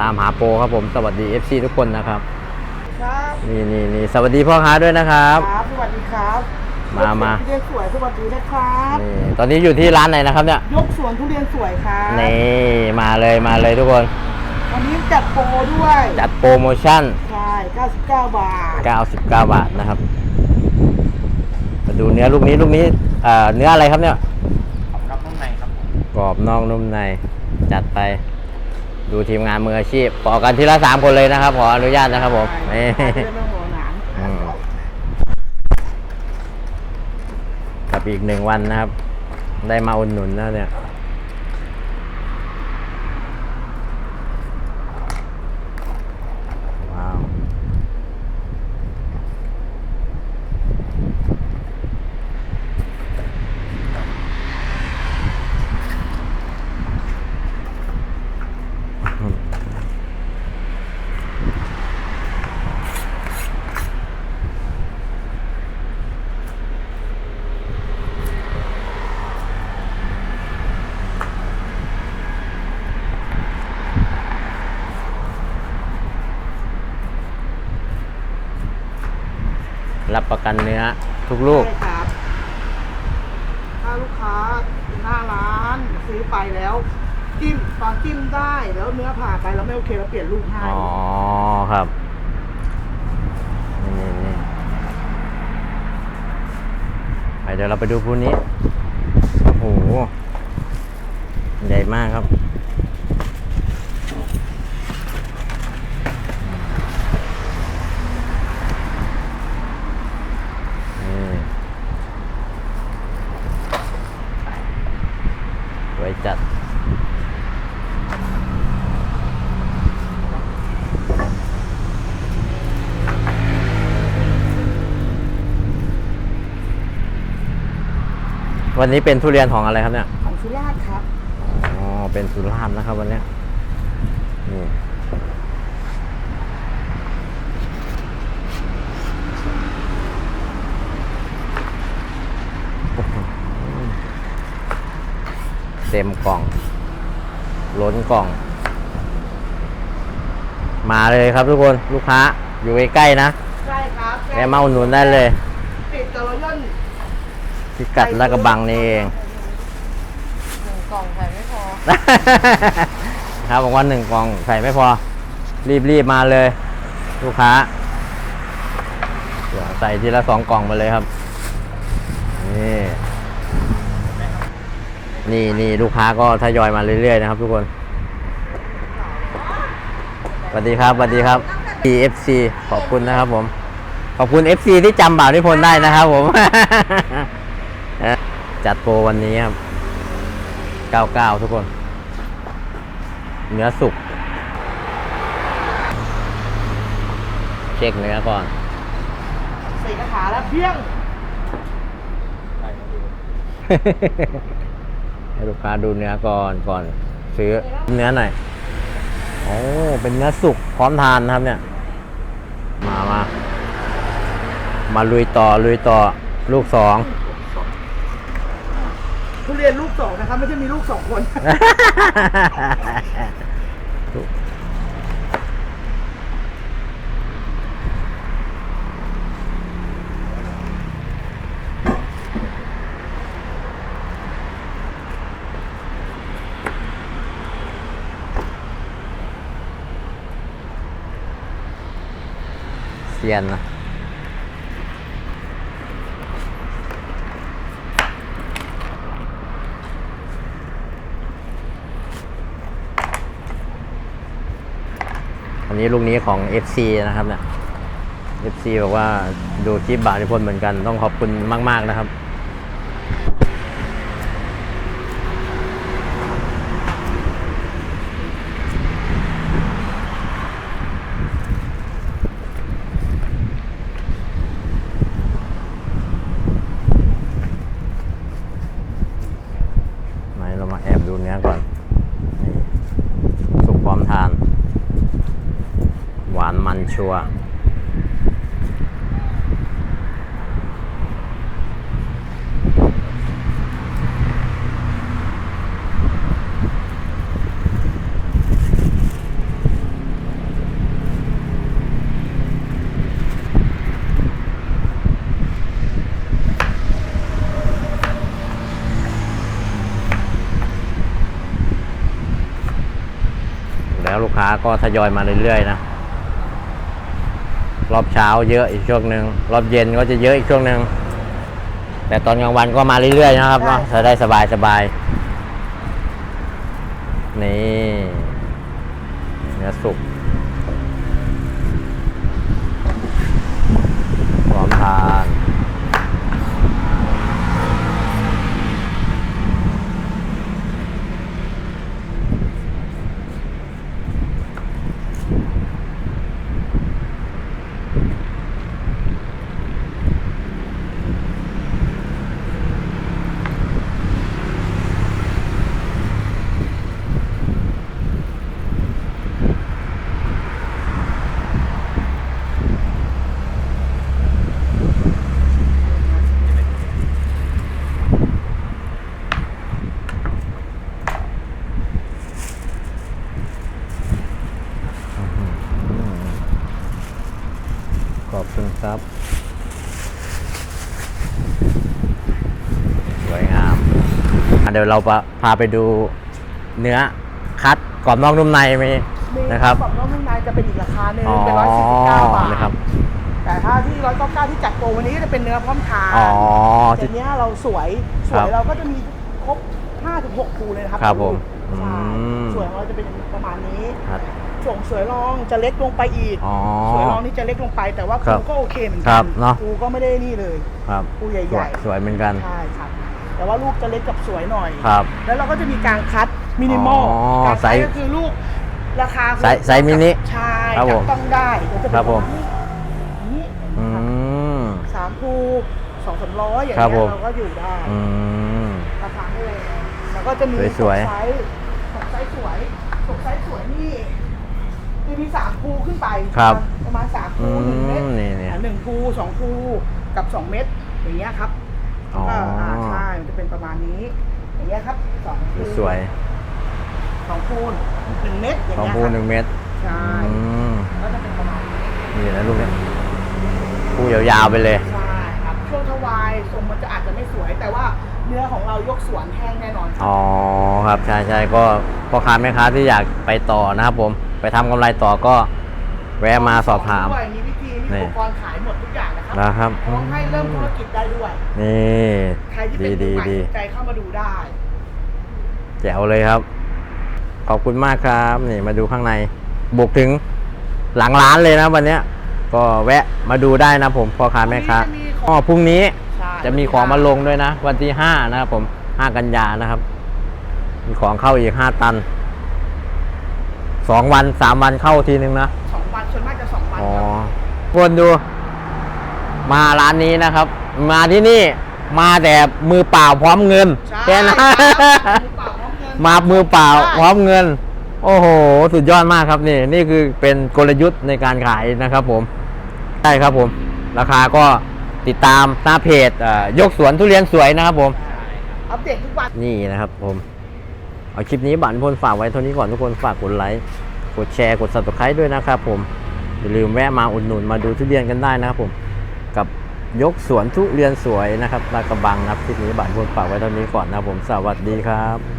ตามหาโปรครับผมสวัสดี FC ทุกคนนะครับ ครับนี่นี่นี่สวัสดีพ่อค้าด้วยนะครับ ครับ สวัสดีครับมามา ทุเรียนสวยสวัสดีนะครับนี่ตอนนี้อยู่ที่ร้านไหนนะครับเนี่ยยกสวนทุเรียนสวยครับนี่มาเลยมาเลยทุกคน วันนี้จัดโปรด้วยจัดโปรโมชั่น ใช่99 บาท99 บาทนะครับมาดูเนื้อลูกนี้ลูกนี้เอ่อเนื้ออะไรครับเนี่ยครับข้างในครับผม กรอบนอกนุ่มใน จัดไป ดูทีมงานมืออาชีพปอกันทีละสามคนเลยนะครับ ขออนุญาตนะครับผมนี่อืมกับอีกหนึ่งวันนะครับ ได้มาอุดหนุนแล้วเนี่ย รับประกันเนื้อทุกลูก ใช่ครับ ถ้าลูกค้าหน้าร้านซื้อไปแล้วจิ้มตอนจิ้มได้แล้วเนื้อผ่าไปแล้วไม่โอเคเราเปลี่ยนลูกให้อ๋อครับนี่นี่ไปเดี๋ยวเราไปดูพูนี้โอ้โหใหญ่มากครับ นี่ส วยจัด วันนี้เป็นทุเรียนของอะไรครับเนี่ย ของสุราษฎร์ครับ อ๋อ เป็นสุราษฎร์นะครับวันเนี้ยนี่โอ้โห เต็มกล่อง ล้นกล่อง มาเลยครับทุกคนลูกค้าอยู่ใกล้ๆนะใช่ครับแวะมาอุดหนุนได้เลยติดจรย่นพิกัดลาดกระบังนี่เอง หนึ่งกล่องใส่ไม่พอครับบอกว่าหนึ่งกล่องใส่ไม่พอ รีบรีบมาเลย ลูกค้าเดี๋ยวใส่ทีละสองกล่องมาเลยครับ นี่ นี่นี่ลูกค้าก็ทยอยมาเรื่อยๆนะครับทุกคนสวัสดีครับสวัสดีครับ FC ขอบคุณนะครับผม ขอบคุณ FC ที่จำบ่าวนิพนธ์ได้นะครับผม จัดโปรวันนี้ครับ 99 ทุกคน เนื้อสุก เช็คเนื้อก่อนใส่กระถาแล้วเพียง ให้ลูกค้าดูเนื้อก่อนก่อนซื้อเนื้อหน่อยโอ้เป็นเนื้อสุกพร้อมทานนะครับเนี่ย มามามาลุยต่อลุยต่อลูกสองทุเรียนลูกสองนะครับ ไม่ใช่มีลูกสองคน ซียนนะอันนี้ลูกนี้ของ FC นะครับเนี่ย FC บอกว่าดูคลิปบาทนิพนธ์เหมือนกันต้องขอบคุณมาก ๆ นะครับ ไหนเรามาแอบดูเนื้อก่อนนี่สุกพร้ อมทาน หวานมันชัวร์ ครับลูกค้าก็ทยอยมาเรื่อยๆนะรอบเช้าเยอะอีกช่วงหนึ่งรอบเย็นก็จะเยอะอีกช่วงหนึ่งแต่ตอนกลางวันก็มาเรื่อยๆนะครับเนาะจะได้สบายสบายๆนี่เนื้อสุกพร้อมทาน ขอบคุณครับ สวยงามอะ เดี๋ยวเราพาไปดูเนื้อคัดกรอบนอกนุ่มในมีมีนะครับกรอบนอกนุ่มในจะเป็นอีกราคาหนึ่งอ๋อเป็นร้อยสี่สิบเก้าบาทนะครับแต่ถ้าที่ร้อยเก้าเก้าที่จัดโปรวันนี้ก็จะเป็นเนื้อพร้อมทานอ๋อแต่ที่เนี้ยเราสวยสครัวยบเราก็จะมีครบ5ถึง6คูเลยนะครับครับผมใช่อืมสวยของเราจะเป็นประมาณนี้ครับส่วนสวยรองจะเล็กลงไปอีกอ๋อสวยรองนี่จะเล็กลงไปแต่ว่าครัคูบก็โอเคเหมือนครักับเนอะคูก็ไม่ได้นี่เลยครับคูใหสวยญ่สวยเหมือนกันๆใช่ครับ แต่ว่าลูกจะเล็กกับสวยหน่อย ครับ แล้วเราก็จะมีการคัดมินิมอลอ๋อการไซคัดส์ก็คือลูกราคาไซส์ไซส์มินิใช่ครับผมจับต้องได้เดี๋ยวจะเป็นครับผมประาณนี้อืครับมสามคูสองสามร้อยอย่างครับเงี้ผยมเราก็อยู่ได้อืม ราคาไม่เลยแล้วก็จะมีสวยๆ ไซส์สองไซส์สวยสองไซส์สวยนี่จะมีสามคูขึ้นไปครับ ประมาณสามคูหนึ่งเม็ดอืมนี่ๆอ่าหนึ่งคูสองคูกับสองเม็ดอย่างเงี้ยครับ อ๋อ ก็อ่าใช่มันจะเป็นประมาณนี้ อย่างเงี้ยครับสองคูสวยสองคูหนึ่งเม็ดอย่างสองเงี้ยพูครับหนึ่งเม็ดใช่อืมก็จะเป็นประมาณนี้นี่นะลูกเนี่ยพูยาวๆไปเลย ใช่ครับช่วงทวายทรงมันจะอาจจะไม่สวย แต่ว่าเนื้อของเรายกสวนแห้งแน่นอนครับ อ๋อครับใช่ใช่ก็พ่อค้าแม่ค้าที่อยากไปต่อนะครับผมไปทำกำไรต่อก็ แวะมาสอบถาม ด้วยมีวิธีมีนี่อุปกรณ์ขายหมดทุกอย่างนะครันะครับ พร้อมให้เริ่มธุรกิจได้ด้วย นี่ ใครที่เป็ดีนดีผู้ใหม่ดีสนใจเข้ามาดูได้แจ๋วเลยครับ ขอบคุณมากครับ นี่มาดูข้างใน บุกถึงหลังร้านเลยนะวันเนี้ย ก็แวะมาดูได้นะผมพ่อค้าแม่ค้าพรุ่งนี้จะมีของอ๋อพรุ่งนี้ ใช่จะมีของมาลงด้วยนะ วันที่ห้านะครับผมห้ากันยานะครับ มีของเข้าอีกห้าตันสองวันสามวันเข้าทีนึงนะ วันอ๋อครับวนดู มาร้านนี้นะครับ มาที่นี่มาแต่มือเปล่าพร้อมเงินใช่แค่นั้น ครับมือเปล่าพร้อมเงิน มามือเปล่าใช่พร้อมเงิน โอ้โห สุดยอดมากครับนี่ นี่คือเป็นกลยุทธ์ในการขายนะครับผมใช่ครับผม ราคาก็ติดตามหน้าเพจเอ่อยกสวนทุเรียนสวยนะครับผม อัปเดตทุกวัน นี่นะครับผม เอาคลิปนี้บันพลฝากไว้เท่านี้ก่อนทุกคนฝากกดไลค์ กดแชร์ กด subscribe ด้วยนะครับผม อย่าลืมแวะมาอุดหนุนมาดูทุเรียนกันได้นะครับผม กับยกสวนทุเรียนสวยนะครับลาดกระบังนะครับคลิปนี้บันพลฝากไว้เท่านี้ก่อนนะครับผม สวัสดีครับ